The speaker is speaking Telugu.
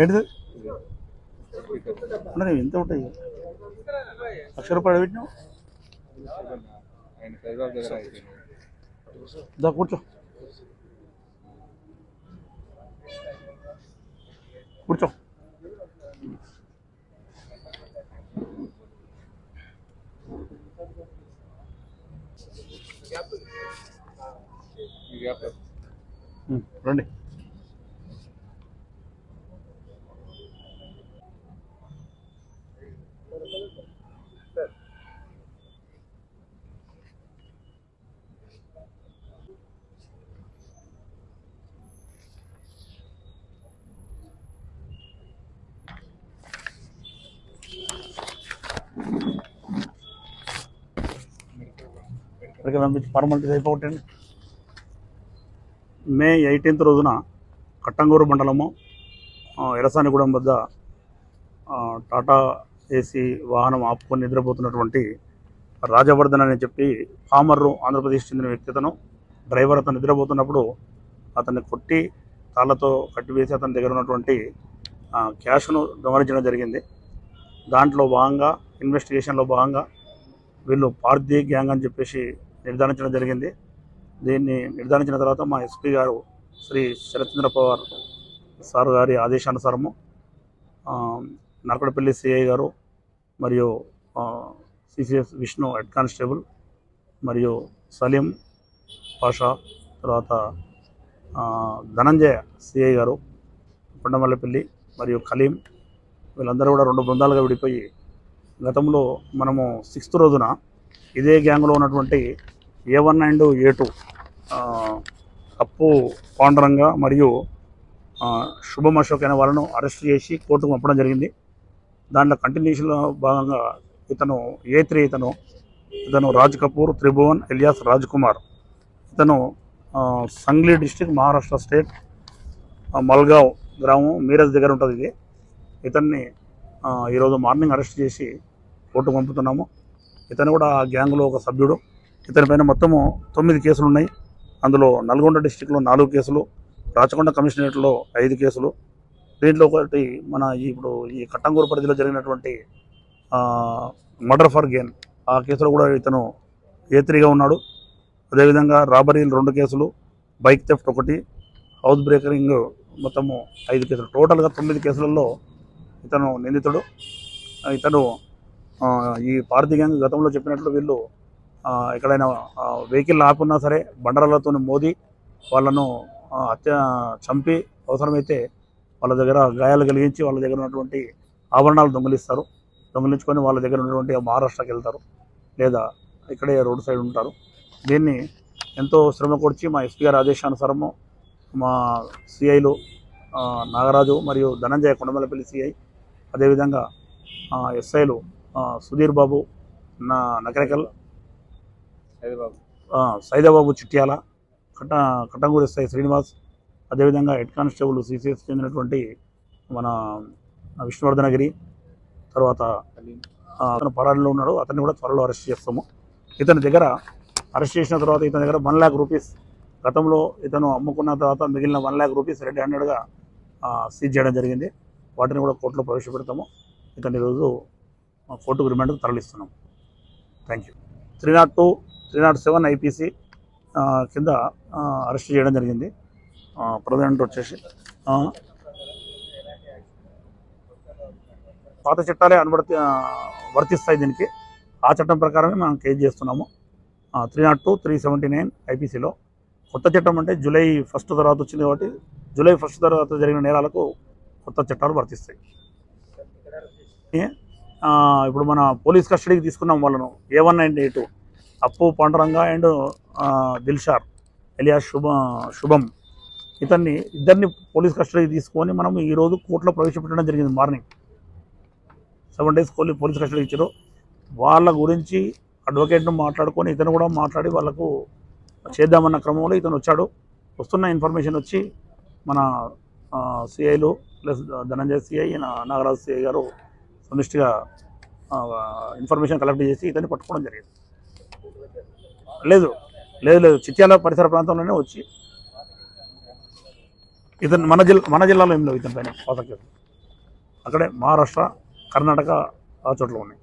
ఏంటిది? ఉన్నది ఎంత ఉంటాయి? లక్ష రూపాయలు పెట్టినావు? ఆయన దా కూర్చో. కూర్చో. Yeah. గ్యాప్ రండి. ఇక్కడికి పంపించి ఫార్మాలిటీస్ అయిపోగొట్టండి మే ఎయిటీన్త్ రోజున కట్టంగూరు మండలము ఎరసానిగూడెం వద్ద టాటా ఏసీ వాహనం ఆపుకొని నిద్రపోతున్నటువంటి రాజవర్ధన్ అని చెప్పి పామర్రు ఆంధ్రప్రదేశ్ చెందిన వ్యక్తి అతను డ్రైవర్ అతను నిద్రపోతున్నప్పుడు అతన్ని కొట్టి తాళ్ళతో కట్టివేసి అతని దగ్గర ఉన్నటువంటి క్యాష్ను దొంగలించడం జరిగింది. దాంట్లో భాగంగా ఇన్వెస్టిగేషన్లో భాగంగా వీళ్ళు పార్థీ గ్యాంగ్ అని చెప్పేసి నిర్ధారించడం జరిగింది. దీన్ని నిర్ధారించిన తర్వాత మా ఎస్పీ గారు శ్రీ శరత్చంద్ర పవార్ సార్ గారి ఆదేశానుసారము నరకడపల్లి సిఐ గారు మరియు సిసిఎస్ విష్ణు హెడ్ కానిస్టేబుల్ మరియు సలీం పాషా తర్వాత ధనంజయ సిఐ గారు కొండమల్లపల్లి మరియు కలీం వీళ్ళందరూ కూడా రెండు బృందాలుగా విడిపోయి గతంలో మనము సిక్స్త్ రోజున ఇదే గ్యాంగ్లో ఉన్నటువంటి A one and A two Appu Pandaranga మరియు శుభం అశోక్ అనే వాళ్ళను అరెస్ట్ చేసి కోర్టుకు పంపడం జరిగింది. దాంట్లో కంటిన్యూషన్లో భాగంగా ఇతను ఏ త్రీ ఇతను ఇతను రాజ్ కపూర్ త్రిభువన్ ఎలియాస్ రాజ్ కుమార్ ఇతను సంగ్లీ డిస్టిక్ మహారాష్ట్ర స్టేట్ మల్గావ్ గ్రామం మీరజ్ దగ్గర ఉంటుంది ఇది. ఇతన్ని ఈరోజు మార్నింగ్ అరెస్ట్ చేసి కోర్టుకు పంపుతున్నాము. ఇతను కూడా ఆ గ్యాంగ్లో ఒక సభ్యుడు. ఇతని పైన మొత్తము తొమ్మిది కేసులు ఉన్నాయి అందులో నల్గొండ డిస్టిక్లో నాలుగు కేసులు రాచకొండ కమిషనరేట్లో ఐదు కేసులు. దీంట్లో ఒకటి మన ఇప్పుడు ఈ కట్టంగూరు పరిధిలో జరిగినటువంటి మర్డర్ ఫర్ గేన్. ఆ కేసులో కూడా ఇతను ఏ త్రీగా ఉన్నాడు. అదేవిధంగా రాబరీలు రెండు కేసులు బైక్ థెఫ్ట్ ఒకటి హౌస్ బ్రేకరింగ్ మొత్తము ఐదు కేసులు. టోటల్గా తొమ్మిది కేసులలో ఇతను నిందితుడు. ఇతను ఈ పార్థి గ్యాంగ్ గతంలో చెప్పినట్లు వీళ్ళు ఎక్కడైనా వెహికల్ ఆపున్నా సరే బండరాలతో మోది వాళ్ళను హత్య చంపి అవసరమైతే వాళ్ళ దగ్గర గాయాలు కలిగించి వాళ్ళ దగ్గర ఉన్నటువంటి ఆభరణాలు దొంగిలిస్తారు. దొంగిలించుకొని వాళ్ళ దగ్గర ఉన్నటువంటి మహారాష్ట్రకి వెళ్తారు. లేదా ఇక్కడే రోడ్ సైడ్ ఉంటారు. దీన్ని ఎంతో శ్రమ కూర్చి మా ఎస్పీ గారి ఆదేశానుసారము మా సిఐలు నాగరాజు మరియు ధనంజయ కొండమలపల్లి సిఐ అదేవిధంగా ఎస్ఐలు సుధీర్ బాబు నా నకరికల్ సైదాబాబు. చిట్యాల కట్ట కట్టంగూరు ఎస్ఐ శ్రీనివాస్ అదేవిధంగా హెడ్ కానిస్టేబుల్ సిసిఎస్ చెందినటువంటి మన విష్ణువర్ధనగిరి తర్వాత అతను పరారీలో ఉన్నాడు అతన్ని కూడా త్వరలో అరెస్ట్ చేస్తాము. ఇతని దగ్గర అరెస్ట్ చేసిన తర్వాత ఇతని దగ్గర వన్ ల్యాక్ రూపీస్ గతంలో ఇతను అమ్ముకున్న తర్వాత మిగిలిన వన్ ల్యాక్ రూపీస్ రెడ్ హ్యాండెడ్గా సీజ్ చేయడం జరిగింది. వాటిని కూడా కోర్టులో ప్రవేశపెడతాము. ఇతని ఈరోజు ఆ, కోర్టుకు రిమాండ్కు తరలిస్తున్నాం thank you. Three nought two three nought seven IPC కింద అరెస్ట్ చేయడం జరిగింది. ప్రజెంట్ వచ్చేసి పాత చట్టాలే అనువర్తి వర్తిస్తాయి దీనికి. ఆ చట్టం ప్రకారమే మనం కేసు చేస్తున్నాము. Three nought two three seventy nine ఐపీసీలో. కొత్త చట్టం అంటే జూలై ఫస్ట్ తర్వాత వచ్చింది కాబట్టి జూలై ఫస్ట్ తర్వాత జరిగిన నేరాలకు కొత్త చట్టాలు వర్తిస్తాయి. ఇప్పుడు మన పోలీస్ కస్టడీకి తీసుకున్నాం వాళ్ళను. A one nine A two. Appu Panduranga and దిల్షార్ ఎలియా శుభ శుభం. ఇతన్ని ఇద్దరిని పోలీస్ కస్టడీకి తీసుకొని మనం ఈరోజు కోర్టులో ప్రవేశపెట్టడం జరిగింది మార్నింగ్. సెవెన్ డేస్ పోలీ పోలీస్ కస్టడీ ఇచ్చారు. వాళ్ళ గురించి అడ్వకేట్ను మాట్లాడుకొని ఇతను కూడా మాట్లాడి వాళ్ళకు చేద్దామన్న క్రమంలో ఇతను వచ్చాడు. వస్తున్న ఇన్ఫర్మేషన్ వచ్చి మన సిఐలు plus Dhananjaya CI Nagaraju CI garu సమిష్టిగా ఇన్ఫర్మేషన్ కలెక్ట్ చేసి ఇతన్ని పట్టుకోవడం జరిగింది. లేదు లేదు లేదు. చిత్యాల పరిసర ప్రాంతంలోనే వచ్చి ఇతను మన జిల్లా మన జిల్లాలో ఏం లేవు ఇతని పైన. అక్కడే మహారాష్ట్ర కర్ణాటక ఆ చోట్ల ఉన్నాయి.